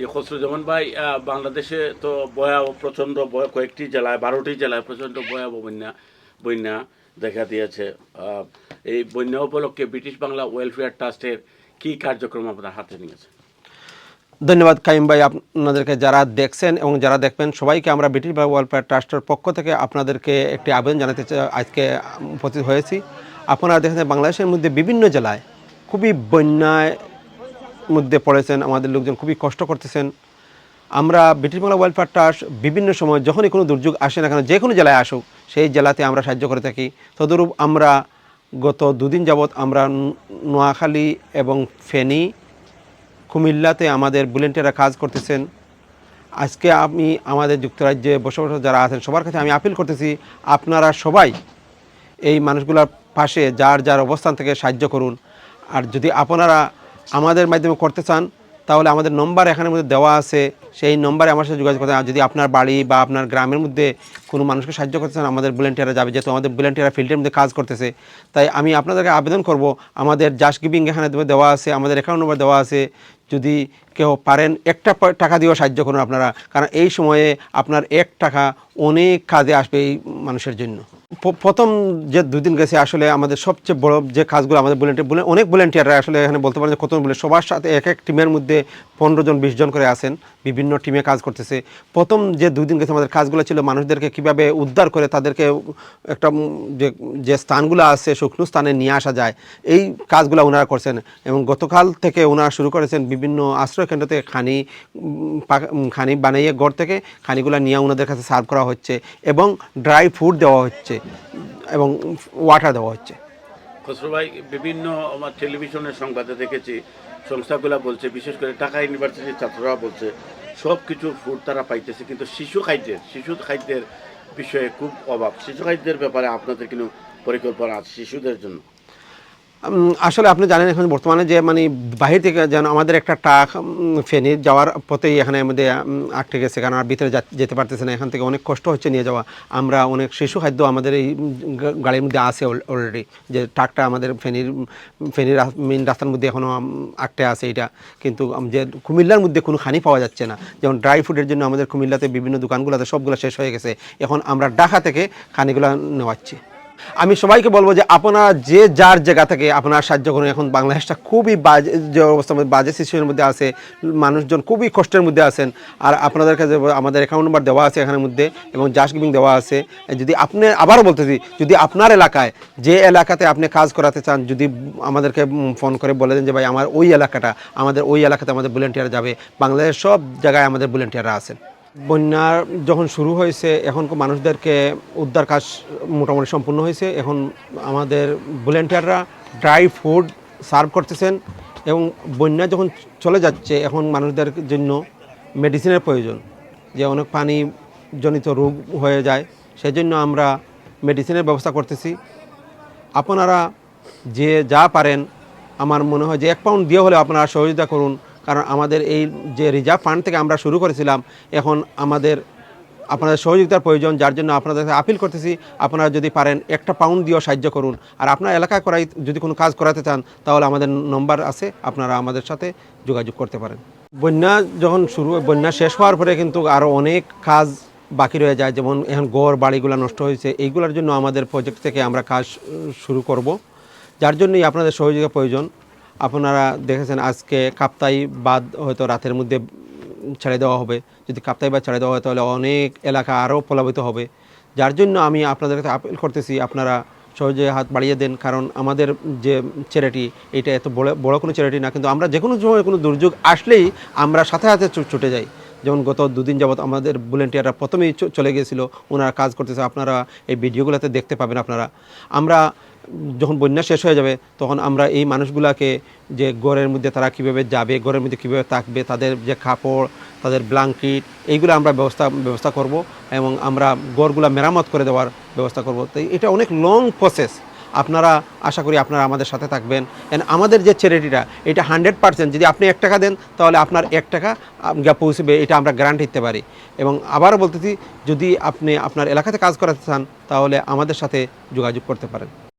যে খসরুজ্জামান ভাই বাংলাদেশে তো ভয়াবহ, প্রচণ্ড কয়েকটি জেলায়, বারোটি জেলায় প্রচণ্ড ভয়াবহ বন্যা বন্যা দেখা দিয়েছে। এই বন্যা উপলক্ষে ব্রিটিশ বাংলা ওয়েলফেয়ার ট্রাস্টের কী কার্যক্রম আপনার হাতে নিয়েছে? ধন্যবাদ কাইম ভাই, আপনাদেরকে যারা দেখছেন এবং যারা দেখবেন, সবাইকে আমরা ব্রিটিশ বাংলা ওয়েলফেয়ার ট্রাস্টের পক্ষ থেকে আপনাদেরকে একটি আবেদন জানাতে আজকে উপস্থিত হয়েছি। আপনারা দেখেছেন বাংলাদেশের মধ্যে বিভিন্ন জেলায় খুবই বন্যায় মধ্যে পড়েছেন, আমাদের লোকজন খুবই কষ্ট করতেছেন। আমরা ব্রিটিশ বাংলা ওয়েলফেয়ার ট্রাস্ট বিভিন্ন সময় যখনই কোনো দুর্যোগ আসে না কেন, যে কোনো জেলায় আসুক, সেই জেলাতে আমরা সাহায্য করে থাকি। তদরূপ আমরা গত দুদিন যাবৎ আমরা নোয়াখালী এবং ফেনী, কুমিল্লাতে আমাদের ভলেন্টিয়াররা কাজ করতেছেন। আজকে আমি আমাদের যুক্তরাজ্যে বসবাস যারা আছেন, সবার কাছে আমি আপিল করতেছি, আপনারা সবাই এই মানুষগুলোর পাশে যার যার অবস্থান থেকে সাহায্য করুন। আর যদি আপনারা আমাদের মাধ্যমে করতে চান, তাহলে আমাদের নম্বর এখানে মধ্যে দেওয়া আছে। সেই নম্বরে আমার সাথে যোগাযোগ করতে যদি আপনার বাড়ি বা আপনার গ্রামের মধ্যে কোনো মানুষকে সাহায্য করতে চান, আমাদের ভলেন্টিয়াররা যাবে, যেহেতু আমাদের ভলেন্টিয়াররা ফিল্ডের মধ্যে কাজ করতেছে। তাই আমি আপনাদেরকে আবেদন করব, আমাদের জাস্ট গিভিং এখানে দেওয়া আছে, আমাদের অ্যাকাউন্ট নম্বর দেওয়া আছে। যদি কেউ পারেন একটা টাকা দিয়েও সাহায্য করুন আপনারা, কারণ এই সময়ে আপনার এক টাকা অনেক কাজে আসবে এই মানুষের জন্য। প্রথম যে দুদিন গেছে, আসলে আমাদের সবচেয়ে বড় যে কাজগুলো আমাদের ভলেন্টিয়ার অনেক ভলেন্টিয়াররা আসলে এখানে বলতে পারেন যে কত বলে, সবার সাথে এক এক টিমের মধ্যে পনেরো জন, বিশ জন করে আসেন বিভিন্ন টিমে কাজ করতেছে। প্রথম যে দুই দিন গেছে, আমাদের কাজগুলো ছিল মানুষদেরকে কীভাবে উদ্ধার করে তাদেরকে একটা যে যে স্থানগুলো আছে, শুকনো স্থানে নিয়ে আসা যায়, এই কাজগুলো ওনারা করছেন। এবং গতকাল থেকে ওনারা শুরু করেছেন বিভিন্ন আশ্রয় কেন্দ্র থেকে খানি খানি বানাইয়ে ঘর থেকে খানিগুলো নিয়ে ওনাদের কাছে সার্ভ করা হচ্ছে এবং ড্রাই ফুড দেওয়া হচ্ছে। এবং ওয়াটার দেওয়া হচ্ছে। খসরু ভাই, বিভিন্ন আমার টেলিভিশনের সংবাদে দেখেছি, সংস্থাগুলো বলছে, বিশেষ করে ঢাকা ইউনিভার্সিটির ছাত্ররা বলছে সব কিছু ফুড তারা পাইতেছে, কিন্তু শিশু খাদ্যের শিশু খাদ্যের বিষয়ে খুব অভাব। শিশু খাদ্যের ব্যাপারে আপনাদের কিন্তু পরিকল্পনা আছে শিশুদের জন্য? আসলে আপনি জানেন এখন বর্তমানে যে মানে বাহির থেকে যেন আমাদের একটা ট্রাক ফেনী যাওয়ার পথেই এখানে মধ্যে আটকে গেছে। কারণ আর ভিতরে যেতে পারতেছে না। এখান থেকে অনেক কষ্ট হচ্ছে নিয়ে যাওয়া। আমরা অনেক শিশু খাদ্য আমাদের এই গাড়ির মধ্যে আছে অলরেডি যে ট্রাকটা আমাদের ফেনীর ফেনীর মেন রাস্তার মধ্যে এখনও আটকে আছে এটা। কিন্তু যে কুমিল্লার মধ্যে কোনো খানি পাওয়া যাচ্ছে না। যেমন ড্রাই ফুডের জন্য আমাদের কুমিল্লাতে বিভিন্ন দোকানগুলোতে সবগুলো শেষ হয়ে গেছে। এখন আমরা ঢাকা থেকে খানিগুলো নেওয়াচ্ছি। আমি সবাইকে বলব যে আপনারা যে যার জায়গা থেকে আপনারা সাহায্য করুন, এখন বাংলাদেশটা খুবই বাজে যে অবস্থার মধ্যে বাজে সিচুয়েশনের মধ্যে আছে, মানুষজন খুবই কষ্টের মধ্যে আছেন। আর আপনাদের কাছে আমাদের অ্যাকাউন্ট নাম্বার দেওয়া আছে এখানের মধ্যে এবং জাস গিভিং দেওয়া আছে। যদি আপনি, আবারও বলতেছি, যদি আপনার এলাকায় যে এলাকাতে আপনি কাজ করাতে চান, যদি আমাদেরকে ফোন করে বলে দেন যে, ভাই, আমার ওই এলাকাটা, আমাদের ওই এলাকাতে আমাদের ভলেন্টিয়ার যাবে। বাংলাদেশের সব জায়গায় আমাদের ভলেন্টিয়াররা আছেন। বন্যার যখন শুরু হয়েছে, এখন মানুষদেরকে উদ্ধার কাজ মোটামুটি সম্পূর্ণ হয়েছে। এখন আমাদের ভলেন্টিয়াররা ড্রাই ফুড সার্ভ করতেছেন এবং বন্যা যখন চলে যাচ্ছে, এখন মানুষদের জন্য মেডিসিনের প্রয়োজন। যে অনেক পানি জনিত রোগ হয়ে যায়, সেজন্য আমরা মেডিসিনের ব্যবস্থা করতেছি। আপনারা যে যা পারেন, আমার মনে হয় যে এক পাউন্ড দিয়ে হলে আপনারা সহযোগিতা করুন। কারণ আমাদের এই যে রিজার্ভ ফান্ড থেকে আমরা শুরু করেছিলাম, এখন আমাদের, আপনাদের সহযোগিতার প্রয়োজন, যার জন্য আপনাদের আপিল করতেছি। আপনারা যদি পারেন, একটা পাউন্ড দিয়েও সাহায্য করুন। আর আপনার এলাকায় করাই, যদি কোনো কাজ করাতে চান, তাহলে আমাদের নম্বর আছে, আপনারা আমাদের সাথে যোগাযোগ করতে পারেন। বন্যা যখন শুরু, বন্যা শেষ হওয়ার পরে কিন্তু আরও অনেক কাজ বাকি রয়ে যায়। যেমন এখন গড়, বাড়িগুলো নষ্ট হয়েছে, এইগুলোর জন্য আমাদের প্রজেক্ট থেকে আমরা কাজ শুরু করব। যার জন্যই আপনাদের সহযোগিতা প্রয়োজন। আপনারা দেখেছেন আজকে কাপ্তাই বাদ হয়তো রাতের মধ্যে ছেড়ে দেওয়া হবে। যদি কাপ্তাই বাদ ছেড়ে দেওয়া হয় তাহলে অনেক এলাকা আরও প্লাবিত হবে। যার জন্য আমি আপনাদের কাছে আপিল করতেছি, আপনারা সহজে হাত বাড়িয়ে দেন, কারণ আমাদের যে চ্যারিটি এটা এত বড় বড় কোনো চ্যারিটি না, কিন্তু আমরা যে কোনো সময় কোনো দুর্যোগ আসলেই আমরা সাথে সাথে ছুটে যাই। যেমন গত দুদিন যাবৎ আমাদের ভলেন্টিয়াররা প্রথমেই চলে গিয়েছিল, ওনারা কাজ করতেছে, আপনারা এই ভিডিওগুলোতে দেখতে পাবেন আপনারা। আমরা যখন বন্যা শেষ হয়ে যাবে, তখন আমরা এই মানুষগুলাকে যে ঘরের মধ্যে তারা কীভাবে যাবে, ঘরের মধ্যে কীভাবে থাকবে, তাদের যে কাপড়, তাদের ব্ল্যাঙ্কেট এইগুলো আমরা ব্যবস্থা ব্যবস্থা করব এবং আমরা ঘরগুলা মেরামত করে দেওয়ার ব্যবস্থা করব। তো এটা অনেক লং প্রসেস আপনারা আশা করি আপনারা আমাদের সাথে থাকবেন। এন আমাদের যে চ্যারিটিটা এটা হান্ড্রেড পার্সেন্ট যদি আপনি এক টাকা দেন, তাহলে আপনার এক টাকা পৌঁছবে, এটা আমরা গ্যারান্টি দিতে পারি। এবং আবারও বলতেছি, যদি আপনি আপনার এলাকাতে কাজ করাতে চান, তাহলে আমাদের সাথে যোগাযোগ করতে পারেন।